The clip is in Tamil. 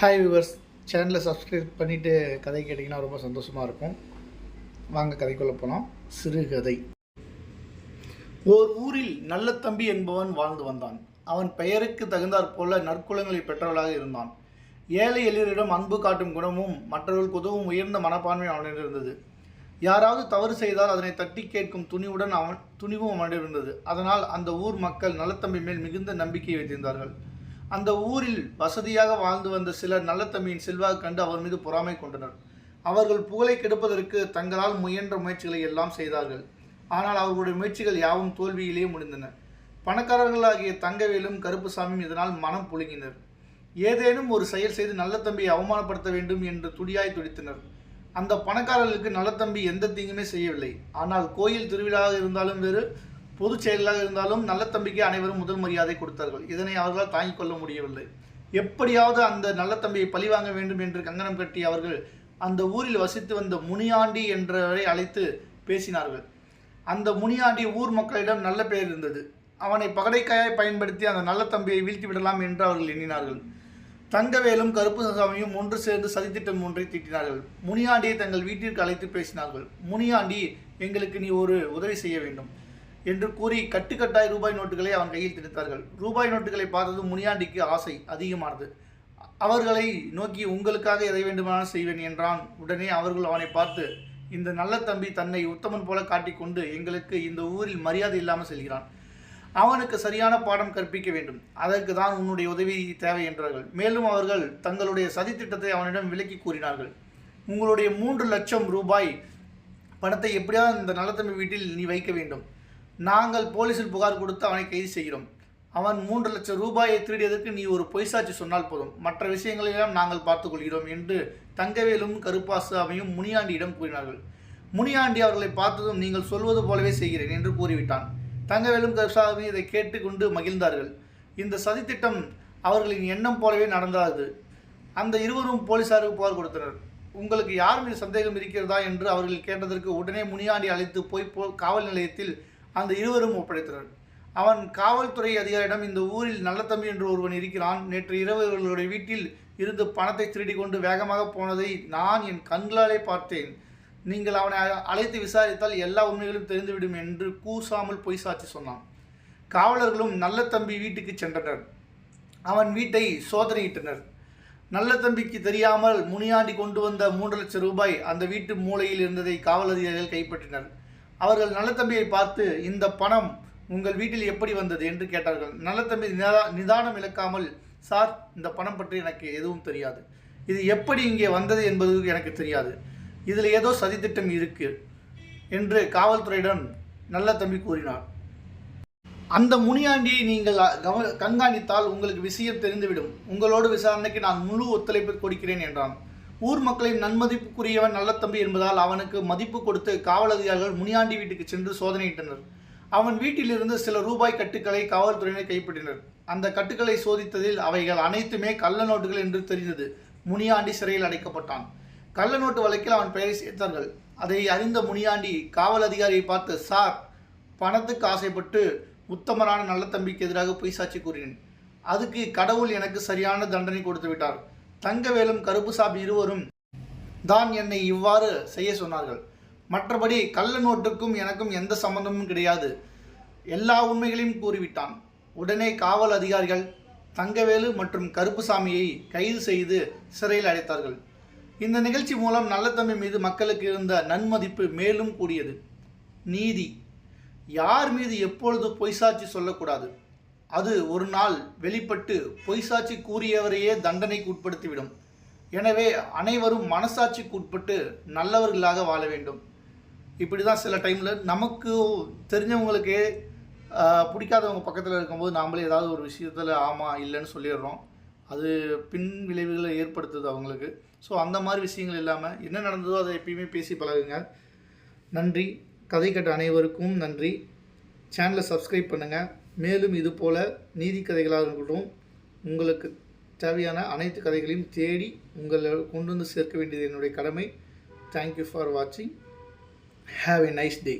ஹாய் விவர்ஸ் சேனலை சப்ஸ்கிரைப் பண்ணிவிட்டு கதை கேட்டிங்கன்னா ரொம்ப சந்தோஷமாக இருக்கும். வாங்க கதைக்குள்ளே போகலாம் சிறுகதை. ஓர் ஊரில் நல்ல தம்பி என்பவன் வாழ்ந்து வந்தான். அவன் பெயருக்கு தகுந்தாற் போல நற்குலங்களை பெற்றவளாக இருந்தான். ஏழை எளியரிடம் அன்பு காட்டும் குணமும் மற்றவர்களுக்கு உதவும் உயர்ந்த மனப்பான்மை அவனிடம் இருந்தது. யாராவது தவறு செய்தால் அதனை தட்டி கேட்கும் துணிவுடன் அவன் துணிவும் அவனிடம் இருந்தது. அதனால் அந்த ஊர் மக்கள் நல்லத்தம்பி மேல் மிகுந்த நம்பிக்கை வைத்திருந்தார்கள். அந்த ஊரில் வசதியாக வாழ்ந்து வந்த சிலர் நல்லத்தம்பியின் செல்வாக்கு கண்டு அவர் மீது பொறாமை கொண்டனர். அவர்கள் புகழை கெடுப்பதற்கு தங்களால் முயன்ற முயற்சிகளை எல்லாம் செய்தார்கள். ஆனால் அவர்களுடைய முயற்சிகள் யாவும் தோல்வியிலேயே முடிந்தன. பணக்காரர்களாகிய தங்கவேலும் கருப்புசாமியும் இதனால் மனம் புழுங்கினர். ஏதேனும் ஒரு செயல் செய்து நல்லத்தம்பியை அவமானப்படுத்த வேண்டும் என்று துடியாய் துடித்தனர். அந்த பணக்காரர்களுக்கு நல்லத்தம்பி எந்த தீங்குமே செய்யவில்லை. ஆனால் கோயில் திருவிழாவாக இருந்தாலும் வேறு பொதுச் செயலாக இருந்தாலும் நல்ல தம்பிக்கு அனைவரும் முதல் மரியாதை கொடுத்தார்கள். இதனை அவர்களால் தாங்கிக் கொள்ள முடியவில்லை. எப்படியாவது அந்த நல்ல தம்பியை பழிவாங்க வேண்டும் என்று கங்கணம் கட்டி அவர்கள் அந்த ஊரில் வசித்து வந்த முனியாண்டி என்றவரை அழைத்து பேசினார்கள். அந்த முனியாண்டி ஊர் மக்களிடம் நல்ல பெயர் இருந்தது. அவனை பகடைக்காயாய் பயன்படுத்தி அந்த நல்ல தம்பியை வீழ்த்தி விடலாம் என்று அவர்கள் எண்ணினார்கள். தங்கவேலும் கருப்பு சாமியும் ஒன்று சேர்ந்து சதித்திட்டம் ஒன்றை தீட்டினார்கள். முனியாண்டியை தங்கள் வீட்டிற்கு அழைத்து பேசினார்கள். முனியாண்டி எங்களுக்கு நீ ஒரு உதவி செய்ய வேண்டும். என்று கூறி கட்டுக்கட்டாய் ரூபாய் நோட்டுகளை அவன் கையில் திணித்தார்கள். ரூபாய் நோட்டுகளை பார்த்ததும் முனியாண்டிக்கு ஆசை அதிகமானது. அவர்களை நோக்கி உங்களுக்காக எதை வேண்டுமானாலும் செய்வேன் என்றான். உடனே அவர்கள் அவனை பார்த்து இந்த நல்ல தம்பி தன்னை உத்தமன் போல காட்டிக்கொண்டு எங்களுக்கு இந்த ஊரில் மரியாதை இல்லாமல் செல்கிறான். அவனுக்கு சரியான பாடம் கற்பிக்க வேண்டும். அதற்கு தான் உன்னுடைய உதவி தேவை என்றார்கள். மேலும் அவர்கள் தங்களுடைய சதித்திட்டத்தை அவனிடம் விலக்கி கூறினார்கள். உங்களுடைய மூன்று லட்சம் ரூபாய் பணத்தை எப்படியாவது இந்த நல்லத்தம்பி வீட்டில் நீ வைக்க வேண்டும். நாங்கள் போலீஸில் புகார் கொடுத்து அவனை கைது செய்கிறோம். அவன் மூன்று லட்சம் ரூபாயை திருடியதற்கு நீ ஒரு பொய்சாட்சி சொன்னால் போதும். மற்ற விஷயங்களெல்லாம் நாங்கள் பார்த்துக்கொள்கிறோம் என்று தங்கவேலும் கருப்பாசாமியும் முனியாண்டியிடம் கூறினார்கள். முனியாண்டி அவர்களை பார்த்ததும் நீங்கள் சொல்வது போலவே செய்கிறேன் என்று கூறிவிட்டான். தங்கவேலும் கருப்பாசாமி இதை கேட்டுக்கொண்டு மகிழ்ந்தார்கள். இந்த சதித்திட்டம் அவர்களின் எண்ணம் போலவே நடந்தாது. அந்த இருவரும் போலீசாருக்கு புகார் கொடுத்தனர். உங்களுக்கு யார் மீது சந்தேகம் இருக்கிறதா என்று அவர்கள் கேட்டதற்கு உடனே முனியாண்டி அழைத்து போய் காவல் நிலையத்தில் அந்த இருவரும் ஒப்படைத்தனர். அவன் காவல்துறை அதிகாரியிடம் இந்த ஊரில் நல்ல தம்பி என்று ஒருவன் இருக்கிறான். நேற்று இரவு இவர்களுடைய வீட்டில் இருந்து பணத்தை திருடி கொண்டு வேகமாக போனதை நான் என் கண்களாலே பார்த்தேன். நீங்கள் அவனை அழைத்து விசாரித்தால் எல்லா உண்மைகளும் தெரிந்துவிடும் என்று கூசாமல் பொய் சாட்சி சொன்னான். காவலர்களும் நல்ல தம்பி வீட்டுக்கு சென்றனர். அவன் வீட்டை சோதனையிட்டனர். நல்ல தம்பிக்கு தெரியாமல் முனியாண்டி கொண்டு வந்த மூன்று லட்சம் ரூபாய் அந்த வீட்டு மூலையில் இருந்ததை காவல் அதிகாரிகள் கைப்பற்றினர். அவர்கள் நல்லத்தம்பியை பார்த்து இந்த பணம் உங்கள் வீட்டில் எப்படி வந்தது என்று கேட்டார்கள். நல்லத்தம்பி நிதா நிதானம் இழக்காமல் சார் இந்த பணம் பற்றி எனக்கு எதுவும் தெரியாது. இது எப்படி இங்கே வந்தது என்பது எனக்கு தெரியாது. இதில் ஏதோ சதித்திட்டம் இருக்கு என்று காவல்துறையிடம் நல்ல தம்பி கூறினார். அந்த முனியாண்டியை நீங்கள் கவ கண்காணித்தால் உங்களுக்கு விஷயம் தெரிந்துவிடும். உங்களோடு விசாரணைக்கு நான் முழு ஒத்துழைப்பு கொடுக்கிறேன் என்றான். ஊர் மக்களின் நன்மதிப்புக்குரியவன் நல்ல தம்பி என்பதால் அவனுக்கு மதிப்பு கொடுத்து காவல் அதிகாரிகள் முனியாண்டி வீட்டுக்கு சென்று சோதனையிட்டனர். அவன் வீட்டிலிருந்து சில ரூபாய் கட்டுக்களை காவல்துறையினர் கைப்பற்றினர். அந்த கட்டுக்களை சோதித்ததில் அவைகள் அனைத்துமே கள்ள நோட்டுகள் என்று தெரிந்தது. முனியாண்டி சிறையில் அடைக்கப்பட்டான். கள்ள நோட்டு வழக்கில் அவன் பெயரை சேர்த்தார்கள். அதை அறிந்த முனியாண்டி காவல் அதிகாரியை பார்த்து சார் பணத்துக்கு ஆசைப்பட்டு உத்தமரான நல்ல தம்பிக்கு எதிராக பொய் சாட்சி கூறினேன். அதுக்கு கடவுள் எனக்கு சரியான தண்டனை கொடுத்து விட்டார். தங்கவேலும் கருப்புசாமி இருவரும் தான் என்னை இவ்வாறு செய்ய சொன்னார்கள். மற்றபடி கள்ள நோட்டுக்கும் எனக்கும் எந்த சம்பந்தமும் கிடையாது. எல்லா உண்மைகளையும் கூறிவிட்டான். உடனே காவல் அதிகாரிகள் தங்கவேலு மற்றும் கருப்புசாமியை கைது செய்து சிறையில் அடைத்தார்கள். இந்த நிகழ்ச்சி மூலம் நல்லத்தம்பி மீது மக்களுக்கு இருந்த நன்மதிப்பு மேலும் கூடியது. நீதி. யார் மீது எப்பொழுது பொய்சாட்சி சொல்லக்கூடாது? அது ஒரு நாள் வெளிப்பட்டு பொய்சாட்சி கூறியவரையே தண்டனைக்கு உட்படுத்திவிடும். எனவே அனைவரும் மனசாட்சிக்கு உட்பட்டு நல்லவர்களாக வாழ வேண்டும். இப்படி தான் சில டைமில் நமக்கு தெரிஞ்சவங்களுக்கே பிடிக்காதவங்க பக்கத்தில் இருக்கும்போது நாமளே ஏதாவது ஒரு விஷயத்தில் ஆமாம் இல்லைன்னு சொல்லிடுறோம். அது பின் விளைவுகளை ஏற்படுத்துது அவங்களுக்கு. ஸோ அந்த மாதிரி விஷயங்கள் இல்லாமல் என்ன நடந்ததோ அதை எப்பயுமே பேசி பழகுங்க. நன்றி. கதை கட்ட அனைவருக்கும் நன்றி. சேனலை சப்ஸ்கிரைப் பண்ணுங்கள் மேலும் இதுபோல் நீதி கதைகளாக இருக்கட்டும் உங்களுக்கு தேவையான அனைத்து கதைகளையும் தேடி உங்களை கொண்டு வந்து சேர்க்க வேண்டியது என்னுடைய கடமை. தேங்க்யூ ஃபார் வாட்சிங் ஹாவ் எ நைஸ் டே